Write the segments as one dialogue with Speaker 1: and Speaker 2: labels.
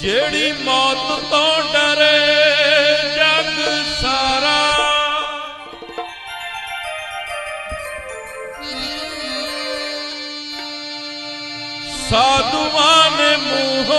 Speaker 1: ਜਿਹੜੀ ਮੌਤ ਤੋਂ ਡਰੇ ਜਗ ਸਾਰਾ। ਸਾਧੂਆਂ ਨੇ ਮੂੰਹ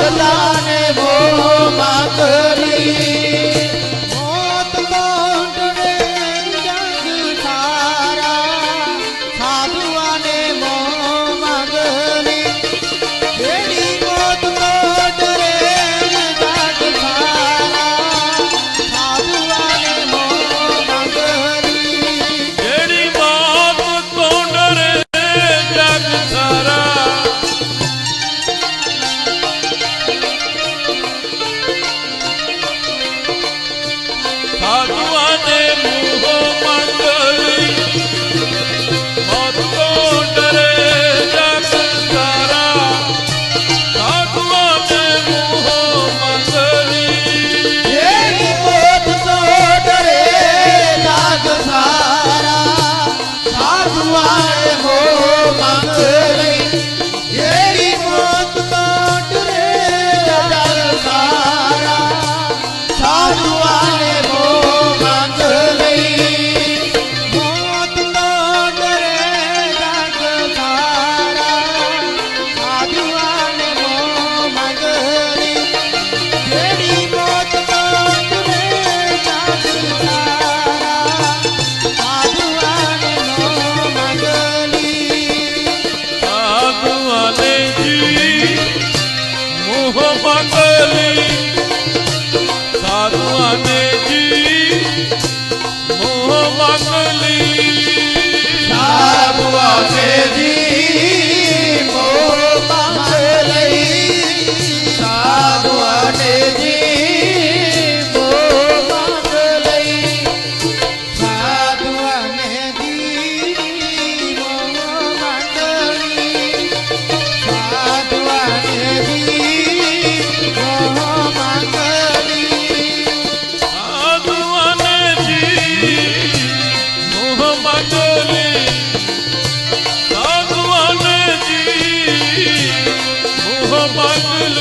Speaker 2: बदलाने
Speaker 1: સાધુ અને જી મોહ માંગલી मन